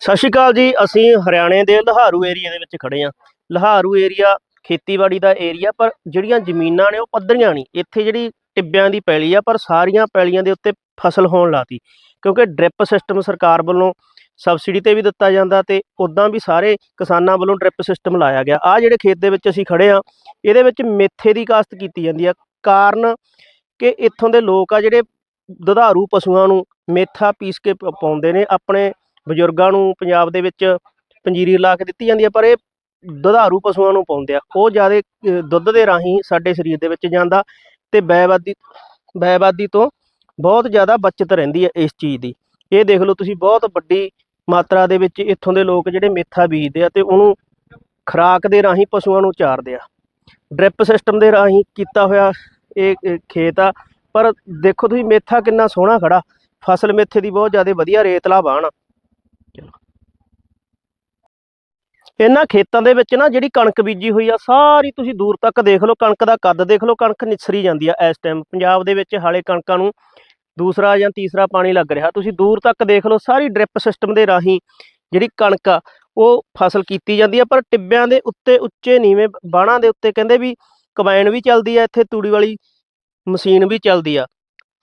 ਸਤਿ ਸ਼੍ਰੀ ਅਕਾਲ ਜੀ, ਅਸੀਂ ਹਰਿਆਣੇ ਦੇ ਲਹਾਰੂ ਏਰੀਆ ਦੇ ਵਿੱਚ ਖੜੇ ਹਾਂ। ਲਹਾਰੂ ਏਰੀਆ ਖੇਤੀਬਾੜੀ ਦਾ ਏਰੀਆ, ਪਰ ਜਿਹੜੀਆਂ ਜ਼ਮੀਨਾਂ ਨੇ ਉਹ ਪੱਧਰੀਆਂ ਨਹੀਂ। ਇੱਥੇ ਜਿਹੜੀ ਟਿੱਬਿਆਂ ਦੀ ਪੈਲੀ ਆ, ਪਰ ਸਾਰੀਆਂ ਪੈਲੀਆਂ ਦੇ ਉੱਤੇ ਫਸਲ ਹੋਣ ਲਾਤੀ। ਕਿਉਂਕਿ ਡ੍ਰਿਪ ਸਿਸਟਮ ਸਰਕਾਰ ਵੱਲੋਂ ਸਬਸਿਡੀ ਤੇ ਵੀ ਦਿੱਤਾ ਜਾਂਦਾ ਤੇ ਉਦਾਂ ਵੀ ਸਾਰੇ ਕਿਸਾਨਾਂ ਵੱਲੋਂ ਡ੍ਰਿਪ ਸਿਸਟਮ ਲਾਇਆ ਗਿਆ। ਆ ਜਿਹੜੇ ਖੇਤ ਦੇ ਵਿੱਚ ਅਸੀਂ ਖੜੇ ਆ ਇਹਦੇ ਵਿੱਚ ਮੇਥੇ ਦੀ ਕਾਸ਼ਤ ਕੀਤੀ ਜਾਂਦੀ ਆ। ਕਾਰਨ ਕਿ ਇੱਥੋਂ ਦੇ ਲੋਕ ਆ ਜਿਹੜੇ ਦੁਧਾਰੂ ਪਸ਼ੂਆਂ ਨੂੰ ਮੇਥਾ ਪੀਸ ਕੇ ਪ- ਪਾਉਂਦੇ ਨੇ, ਆਪਣੇ ਬਜ਼ੁਰਗਾਂ ਨੂੰ ਪੰਜਾਬ ਦੇ ਵਿੱਚ ਪੰਜੀਰੀ ਲਾ ਕੇ ਦਿੱਤੀ ਜਾਂਦੀ ਹੈ, ਪਰ ਇਹ ਦੁਧਾਰੂ ਪਸ਼ੂਆਂ ਨੂੰ ਪਾਉਂਦੇ ਆ। ਉਹ ਜ਼ਿਆਦਾ ਦੁੱਧ ਦੇ ਰਾਹੀਂ ਸਾਡੇ ਸਰੀਰ ਦੇ ਵਿੱਚ ਜਾਂਦਾ ਤੇ ਬੈਵਾਦੀ ਬੈਵਾਦੀ ਤੋਂ ਬਹੁਤ ਜ਼ਿਆਦਾ ਬਚਤ ਰਹਿੰਦੀ ਹੈ ਇਸ ਚੀਜ਼ ਦੀ। ਇਹ ਦੇਖ ਲਓ ਤੁਸੀਂ ਬਹੁਤ ਵੱਡੀ ਮਾਤਰਾ ਦੇ ਵਿੱਚ ਇੱਥੋਂ ਦੇ ਲੋਕ ਜਿਹੜੇ ਮੇਥਾ ਬੀਜਦੇ ਆ ਤੇ ਉਹਨੂੰ ਖੁਰਾਕ ਦੇ ਰਾਹੀਂ ਪਸ਼ੂਆਂ ਨੂੰ ਚਾਰਦੇ ਆ। ਡ੍ਰਿਪ ਸਿਸਟਮ ਦੇ ਰਾਹੀਂ ਕੀਤਾ ਹੋਇਆ ਇਹ ਇਹ ਖੇਤ ਆ। ਪਰ ਦੇਖੋ ਤੁਸੀਂ ਮੇਥਾ ਕਿੰਨਾ ਸੋਹਣਾ ਖੜਾ ਫਸਲ ਮੇਥੇ ਦੀ ਬਹੁਤ ਜ਼ਿਆਦਾ ਵਧੀਆ ਰੇਤਲਾ ਬਾਣ ਆ। ਇਹਨਾਂ ਖੇਤਾਂ ਦੇ ਵਿੱਚ ਨਾ ਜਿਹੜੀ ਕਣਕ ਬੀਜੀ ਹੋਈ ਆ, ਸਾਰੀ ਤੁਸੀਂ ਦੂਰ ਤੱਕ ਦੇਖ ਲਓ, ਕਣਕ ਦਾ ਕੱਦ ਦੇਖ ਲਓ, ਕਣਕ ਨਿਸਰੀ ਜਾਂਦੀ ਆ ਇਸ ਟਾਈਮ ਪੰਜਾਬ ਦੇ ਵਿੱਚ ਹਾਲੇ ਕਣਕਾਂ ਨੂੰ ਦੂਸਰਾ ਜਾਂ ਤੀਸਰਾ ਪਾਣੀ ਲੱਗ ਰਿਹਾ। ਤੁਸੀਂ ਦੂਰ ਤੱਕ ਦੇਖ ਲਓ, ਸਾਰੀ ਡ੍ਰਿਪ ਸਿਸਟਮ ਦੇ ਰਾਹੀਂ ਜਿਹੜੀ ਕਣਕ ਆ, ਉਹ ਫਸਲ ਕੀਤੀ ਜਾਂਦੀ ਆ, ਪਰ ਟਿੱਬਿਆਂ ਦੇ ਉੱਤੇ ਉੱਚੇ ਨੀਵੇਂ ਬਾਣਾਂ ਦੇ ਉੱਤੇ ਕਹਿੰਦੇ ਵੀ ਕੰਬਾਈਨ ਵੀ ਚੱਲਦੀ ਆ, ਇੱਥੇ ਤੂੜੀ ਵਾਲੀ ਮਸ਼ੀਨ ਵੀ ਚੱਲਦੀ ਆ।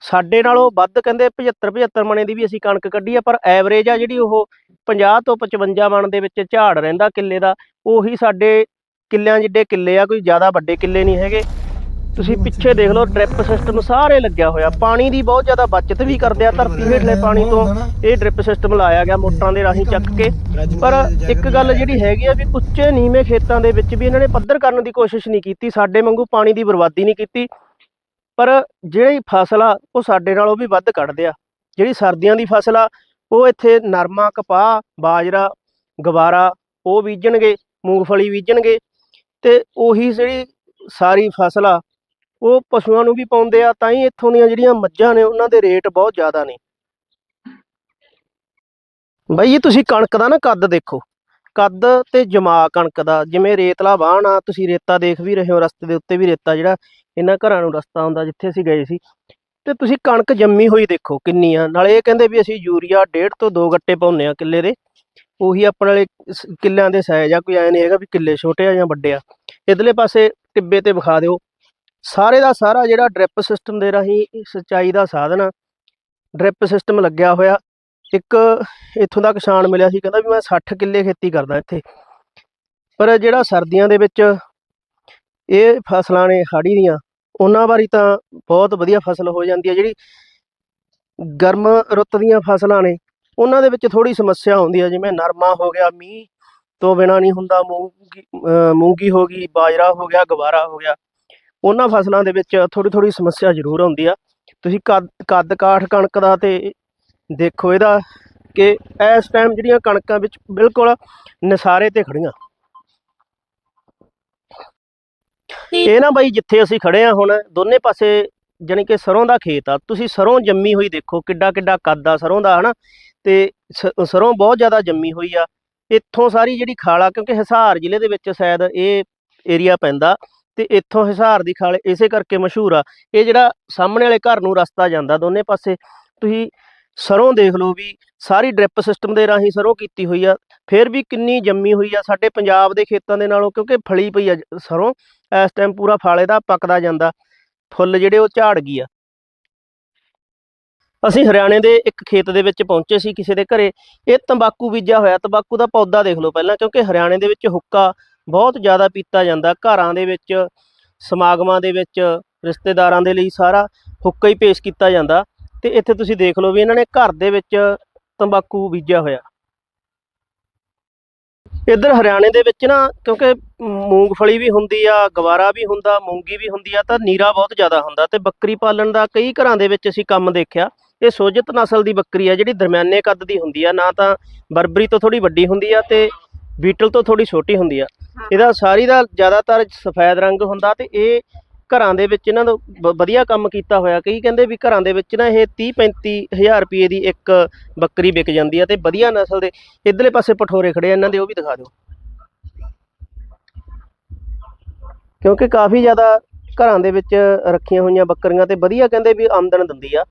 ਸਾਡੇ ਨਾਲੋਂ ਵੱਧ ਕਹਿੰਦੇ 75 75 ਮਣੇ ਦੀ ਵੀ ਅਸੀਂ ਕਣਕ ਕੱਢੀ ਆ, ਪਰ ਐਵਰੇਜ ਆ ਜਿਹੜੀ ਉਹ 50 ਤੋਂ 55 ਮਣ ਦੇ ਵਿੱਚ ਝਾੜ ਰਹਿੰਦਾ ਕਿੱਲੇ ਦਾ ਉਹੀ ਸਾਡੇ ਕਿੱਲਿਆਂ ਜਿੱਡੇ ਕਿੱਲੇ ਆ ਕੋਈ ਜ਼ਿਆਦਾ ਵੱਡੇ ਕਿੱਲੇ ਨਹੀਂ ਹੈਗੇ। ਤੁਸੀਂ ਪਿੱਛੇ ਦੇਖ ਲਓ ਡ੍ਰਿਪ ਸਿਸਟਮ ਸਾਰੇ ਲੱਗਿਆ ਹੋਇਆ। ਪਾਣੀ ਦੀ ਬਹੁਤ ਜ਼ਿਆਦਾ ਬਚਤ ਵੀ ਕਰਦੇ ਆ ਧਰਤੀ ਹੇਠਲੇ ਪਾਣੀ ਤੋਂ ਇਹ ਡ੍ਰਿਪ ਸਿਸਟਮ ਲਾਇਆ ਗਿਆ ਮੋਟਰਾਂ ਦੇ ਰਾਹੀਂ ਚੱਕ ਕੇ। ਪਰ ਇੱਕ ਗੱਲ ਜਿਹੜੀ ਹੈਗੀ ਆ ਵੀ ਉੱਚੇ ਨੀਵੇਂ ਖੇਤਾਂ ਦੇ ਵਿੱਚ ਵੀ ਇਹਨਾਂ ਨੇ ਪੱਧਰ ਕਰਨ ਦੀ ਕੋਸ਼ਿਸ਼ ਨਹੀਂ ਕੀਤੀ ਸਾਡੇ ਵਾਂਗੂ ਪਾਣੀ ਦੀ ਬਰਬਾਦੀ ਨਹੀਂ ਕੀਤੀ। ਪਰ ਜਿਹੜੀ ਫਸਲ ਆ ਉਹ ਸਾਡੇ ਨਾਲੋਂ ਵੀ ਵੱਧ ਕੱਢਦੇ ਆ। ਜਿਹੜੀ ਸਰਦੀਆਂ ਦੀ ਫਸਲ ਆ ਉਹ ਇੱਥੇ ਨਰਮਾ, ਕਪਾਹ, ਬਾਜਰਾ, ਗਵਾਰਾ ਉਹ ਬੀਜਣਗੇ, ਮੂੰਗਫਲੀ ਬੀਜਣਗੇ ਤੇ ਉਹੀ ਜਿਹੜੀ ਸਾਰੀ ਫਸਲ ਆ, ਉਹ ਪਸ਼ੂਆਂ ਨੂੰ ਵੀ ਪਾਉਂਦੇ ਆ, ਤਾਂ ਹੀ ਇੱਥੋਂ ਦੀਆਂ ਜਿਹੜੀਆਂ ਮੱਝਾਂ ਨੇ ਉਹਨਾਂ ਦੇ ਰੇਟ ਬਹੁਤ ਜ਼ਿਆਦਾ ਨੇ। ਬਾਈ ਜੀ, ਤੁਸੀਂ ਕਣਕ ਦਾ ਨਾ ਕੱਦ ਦੇਖੋ, ਕੱਦ ਤੇ ਜਮਾ ਕਣਕ ਦਾ, ਜਿਵੇਂ ਰੇਤਲਾ ਵਾਹਣ ਆ, ਤੁਸੀਂ ਰੇਤਾ ਦੇਖ ਵੀ ਰਹੇ ਹੋ, ਰਸਤੇ ਦੇ ਉੱਤੇ ਵੀ ਰੇਤਾ ਜਿਹੜਾ, ਇਹਨਾਂ ਘਰਾਂ ਨੂੰ ਰਸਤਾ ਹੁੰਦਾ ਜਿੱਥੇ ਅਸੀਂ ਗਏ ਸੀ ਤੇ ਤੁਸੀਂ ਕਣਕ ਜੰਮੀ ਹੋਈ ਦੇਖੋ ਕਿੰਨੀ ਆ ਨਾਲੇ ਇਹ ਕਹਿੰਦੇ ਵੀ ਅਸੀਂ ਯੂਰੀਆ ਡੇਢ ਤੋਂ ਦੋ ਗੱਟੇ ਪਾਉਂਦੇ ਆ ਕਿੱਲੇ ਦੇ। ਉਹੀ ਆਪਣੇ ਵਾਲੇ ਸ- ਕਿੱਲਿਆਂ ਦੇ ਸਾਈਜ਼ ਆ, ਕੋਈ ਐ ਨਹੀਂ ਹੈਗਾ ਵੀ ਕਿੱਲੇ ਛੋਟੇ ਆ ਜਾਂ ਵੱਡੇ ਆ। ਇਧਰਲੇ ਪਾਸੇ ਟਿੱਬੇ ਤੇ ਵਿਖਾ ਦਿਓ। ਸਾਰੇ ਦਾ ਸਾਰਾ ਜਿਹੜਾ ਡ੍ਰਿਪ ਸਿਸਟਮ ਦੇ ਰਾਹੀਂ ਸਿੰਚਾਈ ਦਾ ਸਾਧਨ ਆ, ਡ੍ਰਿਪ ਸਿਸਟਮ ਲੱਗਿਆ ਹੋਇਆ। ਇੱਕ ਇੱਥੋਂ ਦਾ ਕਿਸਾਨ ਮਿਲਿਆ ਸੀ, ਕਹਿੰਦਾ ਵੀ ਮੈਂ 60 ਕਿੱਲੇ ਖੇਤੀ ਕਰਦਾ ਇੱਥੇ। ਪਰ ਜਿਹੜਾ ਸਰਦੀਆਂ ਦੇ ਵਿੱਚ ਇਹ ਫਸਲਾਂ ਨੇ ਹਾੜੀ ਦੀਆਂ ਉਹਨਾਂ ਵਾਰੀ ਤਾਂ ਬਹੁਤ ਵਧੀਆ ਫਸਲ ਹੋ ਜਾਂਦੀ ਹੈ। ਜਿਹੜੀ ਗਰਮ ਰੁੱਤ ਦੀਆਂ ਫਸਲਾਂ ਨੇ, ਉਹਨਾਂ ਦੇ ਵਿੱਚ ਥੋੜੀ ਸਮੱਸਿਆ ਆਉਂਦੀ ਹੈ। ਜਿਵੇਂ ਨਰਮਾ ਹੋ ਗਿਆ, ਮੀਂਹ ਤੋਂ ਬਿਨਾ ਨਹੀਂ ਹੁੰਦਾ, ਮੂੰਗੀ ਮੂੰਗੀ ਹੋ ਗਈ, ਬਾਜਰਾ ਹੋ ਗਿਆ, ਗਵਾਰਾ ਹੋ ਗਿਆ। ਉਹਨਾਂ ਫਸਲਾਂ ਦੇ ਵਿੱਚ ਥੋੜੀ ਥੋੜੀ ਸਮੱਸਿਆ ਜ਼ਰੂਰ ਆਉਂਦੀ ਆ। ਤੁਸੀਂ ਕੱਦ ਕੱਦ ਕਾਠ ਕਣਕ ਦਾ ਤੇ ਦੇਖੋ ਇਹਦਾ ਕਿ ਇਸ ਟਾਈਮ ਜਿਹੜੀਆਂ ਕਣਕਾਂ ਵਿੱਚ ਬਿਲਕੁਲ ਨਸਾਰੇ ਤੇ ਖੜੀਆਂ ਇਹ ਨਾ ਬਾਈ ਜਿੱਥੇ ਅਸੀਂ ਖੜੇ ਆ ਹੁਣ, ਦੋਨੇ ਪਾਸੇ ਜਾਣੀ ਕਿ ਸਰੋਂ ਦਾ ਖੇਤ ਆ। ਤੁਸੀਂ ਸਰੋਂ ਜੰਮੀ ਹੋਈ ਦੇਖੋ, ਕਿੱਡਾ ਕਿੱਡਾ ਕੱਦ ਆ ਸਰੋਂ ਦਾ, ਹਨਾ? ਤੇ ਸਰੋਂ ਬਹੁਤ ਜ਼ਿਆਦਾ ਜੰਮੀ ਹੋਈ ਆ। ਇੱਥੋਂ ਸਾਰੀ ਜਿਹੜੀ ਖਾਲਾ ਕਿਉਂਕਿ ਹਿਸਾਰ ਜ਼ਿਲ੍ਹੇ ਦੇ ਵਿੱਚ ਸ਼ਾਇਦ ਇਹ ਏਰੀਆ ਪੈਂਦਾ, ਤੇ ਇੱਥੋਂ ਹਿਸਾਰ ਦੀ ਖਾਲ ਇਸੇ ਕਰਕੇ ਮਸ਼ਹੂਰ ਆ। ਇਹ ਜਿਹੜਾ ਸਾਹਮਣੇ ਵਾਲੇ ਘਰ ਨੂੰ ਰਸਤਾ ਜਾਂਦਾ ਦੋਨੇ ਪਾਸੇ, ਤੁਸੀਂ ਸਰੋਂ ਦੇਖ ਲਓ ਵੀ ਸਾਰੀ ਡ੍ਰਿਪ ਸਿਸਟਮ ਦੇ ਰਾਹੀਂ ਸਰੋਂ ਕੀਤੀ ਹੋਈ ਆ। ਫਿਰ ਵੀ ਕਿੰਨੀ ਜੰਮੀ ਹੋਈ ਆ ਸਾਡੇ ਪੰਜਾਬ ਦੇ ਖੇਤਾਂ ਦੇ ਨਾਲੋਂ, ਕਿਉਂਕਿ ਫਲੀ ਪਈ ਆ ਜ- ਸਰੋਂ, ਇਸ ਟਾਈਮ ਪੂਰਾ ਫਾਲੇ ਦਾ ਪੱਕਦਾ ਜਾਂਦਾ। ਫੁੱਲ ਜਿਹੜੇ ਉਹ ਝਾੜ ਗਈ ਆ। ਅਸੀਂ ਹਰਿਆਣੇ ਦੇ ਇੱਕ ਖੇਤ ਦੇ ਵਿੱਚ ਪਹੁੰਚੇ ਸੀ ਕਿਸੇ ਦੇ ਘਰੇ। ਇਹ ਤੰਬਾਕੂ ਬੀਜਿਆ ਹੋਇਆ। ਤੰਬਾਕੂ ਦਾ ਪੌਦਾ ਦੇਖ ਲਓ ਪਹਿਲਾਂ, ਕਿਉਂਕਿ ਹਰਿਆਣੇ ਦੇ ਵਿੱਚ ਹੁੱਕਾ ਬਹੁਤ ਜ਼ਿਆਦਾ ਪੀਤਾ ਜਾਂਦਾ। ਘਰਾਂ ਦੇ ਵਿੱਚ, ਸਮਾਗਮਾਂ ਦੇ ਵਿੱਚ, ਰਿਸ਼ਤੇਦਾਰਾਂ ਦੇ ਲਈ ਸਾਰਾ ਹੁੱਕਾ ਹੀ ਪੇਸ਼ ਕੀਤਾ ਜਾਂਦਾ। ਤੇ ਇੱਥੇ ਤੁਸੀਂ ਦੇਖ ਲਓ ਵੀ ਇਹਨਾਂ ਨੇ ਘਰ ਦੇ ਵਿੱਚ ਤੰਬਾਕੂ ਬੀਜਿਆ ਹੋਇਆ। ਇੱਧਰ ਹਰਿਆਣੇ ਦੇ ਵਿੱਚ ਨਾ ਕਿਉਂਕਿ ਮੂੰਗਫਲੀ ਵੀ ਹੁੰਦੀ ਆ ਗਵਾਰਾ ਵੀ ਹੁੰਦਾ ਮੂੰਗੀ ਵੀ ਹੁੰਦੀ ਆ ਤਾਂ ਨੀਰਾ ਬਹੁਤ ਜ਼ਿਆਦਾ ਹੁੰਦਾ ਤੇ ਬੱਕਰੀ ਪਾਲਣ ਦਾ ਕਈ ਘਰਾਂ ਦੇ ਵਿੱਚ ਅਸੀਂ ਕੰਮ ਦੇਖਿਆ। ਇਹ ਸੋਜਤ ਨਸਲ ਦੀ ਬੱਕਰੀ ਆ ਜਿਹੜੀ ਦਰਮਿਆਨੇ ਕੱਦ ਦੀ ਹੁੰਦੀ ਆ ਨਾ ਤਾਂ ਬਰਬਰੀ ਤੋਂ ਥੋੜੀ ਵੱਡੀ ਹੁੰਦੀ ਆ ਤੇ ਬੀਟਲ ਤੋਂ ਥੋੜੀ ਛੋਟੀ ਹੁੰਦੀ ਆ। ਇਹਦਾ ਸਾਰੀ ਦਾ ਜ਼ਿਆਦਾਤਰ ਸਫੈਦ ਰੰਗ ਹੁੰਦਾ ਤੇ ਇਹ ਘਰਾਂ ਦੇ ਵਿੱਚ ਇਹਨਾਂ ਦਾ ਵ- ਵਧੀਆ ਕੰਮ ਕੀਤਾ ਹੋਇਆ। ਕਈ ਕਹਿੰਦੇ ਵੀ ਘਰਾਂ ਦੇ ਵਿੱਚ ਨਾ ਇਹ 30 35 ਹਜ਼ਾਰ ਰੁਪਏ ਦੀ ਇੱਕ ਬੱਕਰੀ ਵਿਕ ਜਾਂਦੀ ਆ ਤੇ ਵਧੀਆ ਨਸਲ ਦੇ ਇਧਰਲੇ ਪਾਸੇ ਪਠੋਰੇ ਖੜੇ ਆ, ਇਹਨਾਂ ਦੇ ਉਹ ਵੀ ਦਿਖਾ ਦਿਓ। ਕਿਉਂਕਿ ਕਾਫੀ ਜ਼ਿਆਦਾ ਘਰਾਂ ਦੇ ਵਿੱਚ ਰੱਖੀਆਂ ਹੋਈਆਂ ਬੱਕਰੀਆਂ ਤੇ ਵਧੀਆ ਕਹਿੰਦੇ ਵੀ ਆਮਦਨ ਦਿੰਦੀ ਆ।